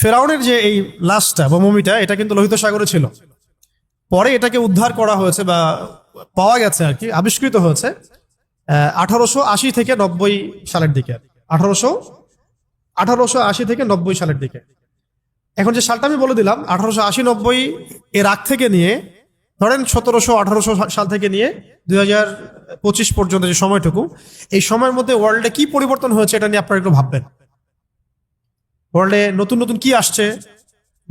ফেরাউনের যে এই লাশটা বা মমিটা, এটা কিন্তু লোহিত সাগরে ছিল। পরে এটাকে উদ্ধার করা হয়েছে বা পাওয়া গেছে আর কি, আবিষ্কৃত হয়েছে আঠারোশো আশি থেকে নব্বই সালের দিকে। আঠারোশো আঠারোশো আশি থেকে নব্বই সালের দিকে। এখন যে সালটা আমি বলে দিলাম, আঠারোশো আশি, নব্বই এর আগ থেকে নিয়ে, ধরেন সতেরোশো, আঠারোশো সাল থেকে নিয়ে দুই পঁচিশ পর্যন্ত যে সময়টুকু, এই সময়ের মধ্যে ওয়ার্ল্ডে কি পরিবর্তন হয়েছে এটা নিয়ে আপনারা একটু ভাববেন। ওয়ার্ল্ডে নতুন নতুন কি আসছে?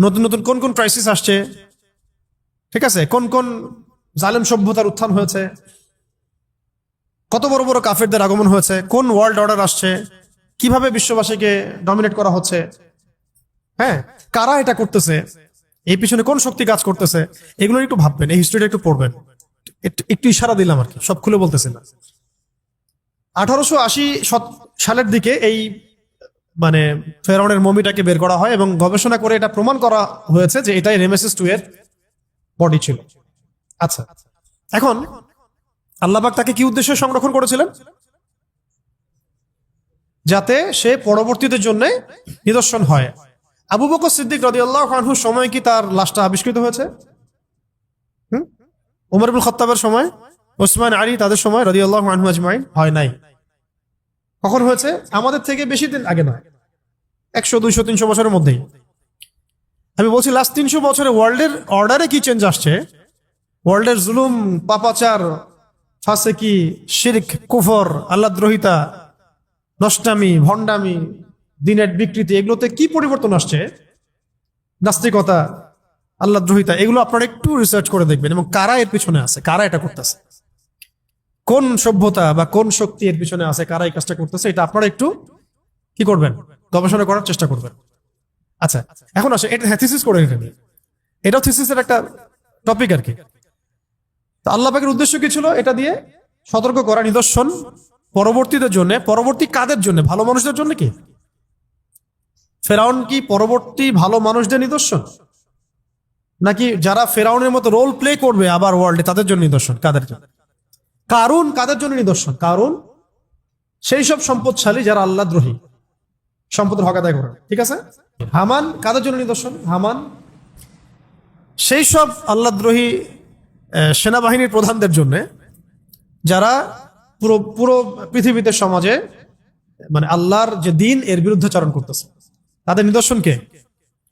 নতুন নতুন কোন কোন ক্রাইসিস আসছে? ঠিক আছে, কোন কোন জালেম সভ্যতার উত্থান হয়েছে? কত বড় বড় কাফেরদের আগমন হয়েছে? কোন ওয়ার্ল্ড অর্ডার আসছে? কীভাবে বিশ্ববাসীকে ডমিনেট করা হচ্ছে? হ্যাঁ কারা এটা করতেছে? এই পিছনে কোন শক্তি কাজ করতেছে? এগুলো একটু ভাববেন, এই হিস্ট্রিটা একটু পড়বেন। একটু- ইশারা দিলাম আর কি, সব খুলে বলতেছি না। আঠারোশো আশি সালের দিকে এই মানে ফেরাউনের মমিটাকে বের করা হয় এবং গবেষণা করে এটা প্রমাণ করা হয়েছে যে এটাই রেমেসিস টু এর বডি ছিল। আচ্ছা এখন আল্লাহবাক তাকে কি উদ্দেশ্যে সংরক্ষণ করেছিলেন? যাতে সে পরবর্তীদের জন্য নিদর্শন হয়। আবু বকর সিদ্দিক রদি আল্লাহ খানহুর সময় কি তার লাশটা আবিষ্কৃত হয়েছে? হুম? উমর ইবুল খত্তাবের সময়, ওসমান আলী তাদের সময় রদি আল্লাহ আনহু আজমাইন হয় নাই। কখন হয়েছে? আমাদের থেকে বেশি দিন আগে নয়। একশো, দুইশো, তিনশো বছরের মধ্যেই। আমি বলছি লাস্ট তিনশো বছরে ওয়ার্ল্ডের অর্ডারে কি চেঞ্জ আসছে? ওয়ার্ল্ডের জুলুম, পাপাচার, ফাসেকি, শিরক, কুফর, আল্লাদ্রোহিতা, নষ্টামি, ভণ্ডামি, দিনের বিকৃতি, এগুলোতে কি পরিবর্তন আসছে? নাস্তিকতা, আল্লাদ্রোহিতা, এগুলো আপনারা একটু রিসার্চ করে দেখবেন। এবং কারা এর পিছনে আছে? কারা এটা করতেছে? কোন সভ্যতা বা কোন শক্তি এর পিছনে আছে, কারা এই কাজটা করতেছে, এটা আপনারা একটু কি করবেন? গবেষণা করার চেষ্টা করবেন। আচ্ছা এখন আসে, এটা থিসিস করে এটা এটাও থিসিসের একটা টপিক আর কি। তো আল্লাহ পাকের উদ্দেশ্য কি ছিল? এটা দিয়ে সতর্ক করা, নিদর্শন পরবর্তীদের জন্য, পরবর্তী কাদের জন্য? ভালো মানুষদের জন্য কি? ফেরাউন কি পরবর্তী ভালো মানুষদের নিদর্শন? নাকি যারা ফেরাউনের মতো রোল প্লে করবে আবার ওয়ার্ল্ডে তাদের জন্য নিদর্শন? কাদের জন্য? কারুন কাদের জন্য নিদর্শন? কারণ সেই সব সম্পদশালী যারা আল্লাহ দ্রোহী। সম্পদের হক আদায় করে। ঠিক আছে? হামান কাদের জন্য নিদর্শন? হামান সেই সব আল্লাহদ্রোহী সেনাবাহিনীর প্রধানদের জন্য যারা পুরো পুরো পৃথিবীতে সমাজে মানে আল্লাহর যে দিন, এর বিরুদ্ধে বিরুদ্ধাচরণ করতেছে। তাদের নিদর্শন কে?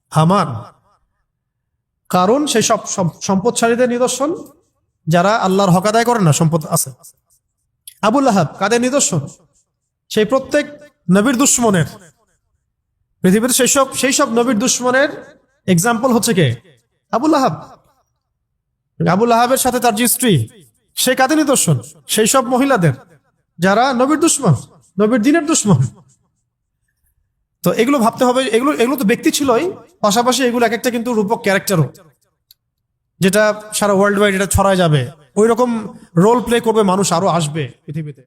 হামান। কারণ সেই সব সম্পদশালীদের নিদর্শন যারা আল্লাহর হক আদায় করে না, সম্পদ আছে। আবুল আহাব কাদের নিদর্শন? সেই প্রত্যেক নবীর দুশ্মনের। পৃথিবীতে সেই সব সেই সব নবীর দুশ্মনের এক্সাম্পল হচ্ছে কে? আবুল আহাব আবুল আহাবের সাথে তার যে স্ত্রী, সে কাদের নিদর্শন? সেই সব মহিলাদের। যারা নবীর দুশ্মন, নবীর দিনের দুশ্মন। তো এগুলো ভাবতে হবে, এগুলো এগুলো তো ব্যক্তি ছিলই। পাশাপাশি এগুলো এক একটা কিন্তু রূপক ক্যারেক্টারও যেটা সারা ওয়ার্ল্ড ওয়াইড এটা ছড়ায় যাবে। ওই রকম রোল প্লে করবে মানুষ, আরও আসবে পৃথিবীতে।